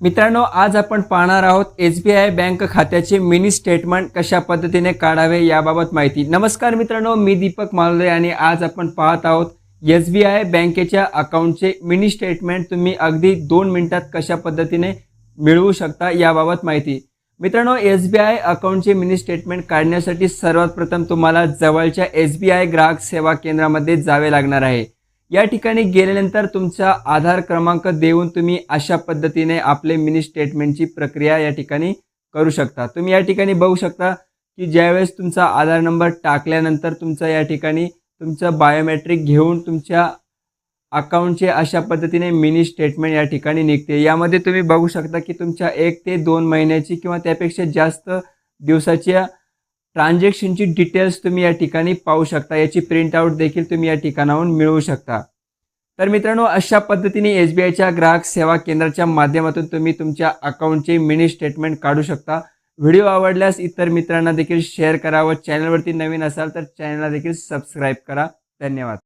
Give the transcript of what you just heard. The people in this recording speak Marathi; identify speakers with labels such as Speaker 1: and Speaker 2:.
Speaker 1: मित्रांनो आज आपण पाहणार आहोत एस बी आय बँक खात्याचे मिनी स्टेटमेंट कशा पद्धतीने काढावे याबाबत माहिती. नमस्कार मित्रांनो मी दीपक मालदे आणि आज आपण पाहत आहोत एस बी आय बँकेच्या अकाउंटचे मिनी स्टेटमेंट. तुम्ही अगदी दोन मिनिटात कशा पद्धतीने मिळवू शकता याबाबत माहिती. मित्रांनो एस बी आय अकाउंटचे मिनी स्टेटमेंट काढण्यासाठी सर्वात प्रथम तुम्हाला जवळच्या एस बी आय ग्राहक सेवा केंद्रामध्ये जावे लागणार आहे. या ठिकाणी गेल्यानंतर तुमचा आधार क्रमांक देऊन तुम्ही अशा पद्धतीने आपले मिनी स्टेटमेंटची प्रक्रिया या ठिकाणी करू शकता. तुम्ही या ठिकाणी बघू शकता की ज्यावेळेस तुमचा आधार नंबर टाकल्यानंतर तुमचा या ठिकाणी तुमचं बायोमेट्रिक घेऊन तुमच्या अकाउंटचे अशा पद्धतीने मिनी स्टेटमेंट या ठिकाणी निघते. यामध्ये तुम्ही बघू शकता की तुमच्या एक ते दोन महिन्याची किंवा त्यापेक्षा जास्त दिवसाच्या ट्रान्झॅक्शनची डिटेल्स तुम्ही या ठिकाणी पाहू शकता. याची प्रिंटआउट देखील तुम्ही या ठिकाणाहून मिळवू शकता. तर मित्रांनो अशा पद्धतीने एस बी आयच्या ग्राहक सेवा केंद्राच्या माध्यमातून तुम्ही तुमच्या अकाउंटचे मिनी स्टेटमेंट काढू शकता. व्हिडिओ आवडल्यास इतर मित्रांना देखील शेअर करा व चॅनलवरती नवीन असाल तर चॅनलला देखील सबस्क्राईब करा. धन्यवाद.